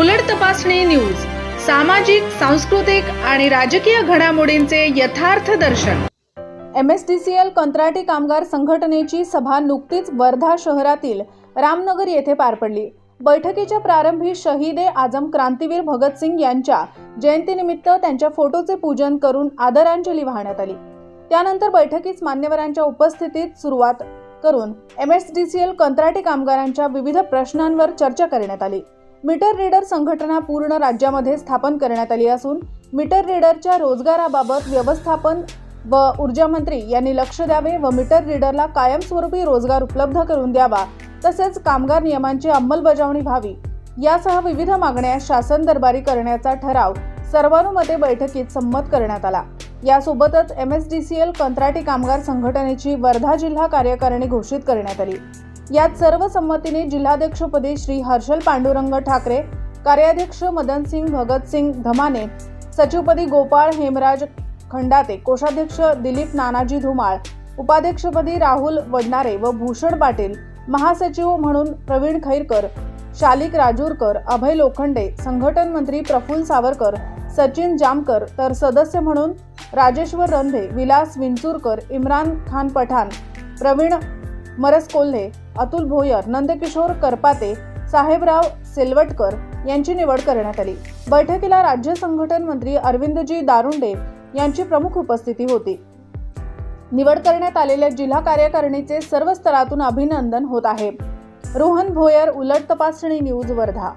उलट तपासणी न्यूज सामाजिक सांस्कृतिक आणि राजकीय घडामोडींचे यथार्थ दर्शन. M S D C L कंत्राटी कामगार संघटनेची सभा नुकतीच वर्धा शहरातील रामनगर येथे पार पडली. बैठकीच्या प्रारंभी शहीद ए आझम क्रांतीवीर भगतसिंग यांच्या जयंतीनिमित्त त्यांच्या फोटोचे पूजन करून आदरांजली वाहण्यात आली. त्यानंतर बैठकीस मान्यवरांच्या उपस्थितीत सुरुवात करून M S D C L कंत्राटी कामगारांच्या विविध प्रश्नांवर चर्चा करण्यात आली. मीटर रीडर संघटना पूर्ण राज्यामध्ये स्थापन करण्यात आली असून मीटर रीडरच्या रोजगाराबाबत व्यवस्थापन व ऊर्जा मंत्री यांनी लक्ष द्यावे व मीटर रीडरला कायमस्वरूपी रोजगार उपलब्ध करून द्यावा तसेच कामगार नियमांची अंमलबजावणी व्हावी. यासह विविध मागण्या शासन दरबारी करण्याचा ठराव सर्वानुमते बैठकीत संमत करण्यात आला. यासोबतच M S D C L कंत्राटी कामगार संघटनेची वर्धा जिल्हा कार्यकारिणी घोषित करण्यात आली. यात सर्व संमतीने जिल्हाध्यक्षपदी श्री हर्षल पांडुरंग ठाकरे कार्याध्यक्ष मदनसिंग भगतसिंग धमाने सचिवपदी गोपाळ हेमराज खंडाते कोषाध्यक्ष दिलीप नानाजी धुमाळ उपाध्यक्षपदी राहुल वडनारे व भूषण पाटील महासचिव म्हणून प्रवीण खैरकर शालिक राजूरकर अभय लोखंडे संघटन मंत्री प्रफुल्ल सावरकर सचिन जामकर तर सदस्य म्हणून राजेश्वर रंधे विलास विंचूरकर इम्रान खान पठाण प्रवीण मरस कोल्हे अतुल भोयर नंदकिशोर करपाते साहेबराव सेलवटकर यांची निवड करण्यात आली. बैठकीला राज्य संघटन मंत्री अरविंदजी दारुंडे यांची प्रमुख उपस्थिती होती. निवड करण्यात आलेल्या जिल्हा कार्यकारिणीचे सर्व स्तरातून अभिनंदन होत आहे. रोहन भोयर उलट तपासणी न्यूज वर्धा.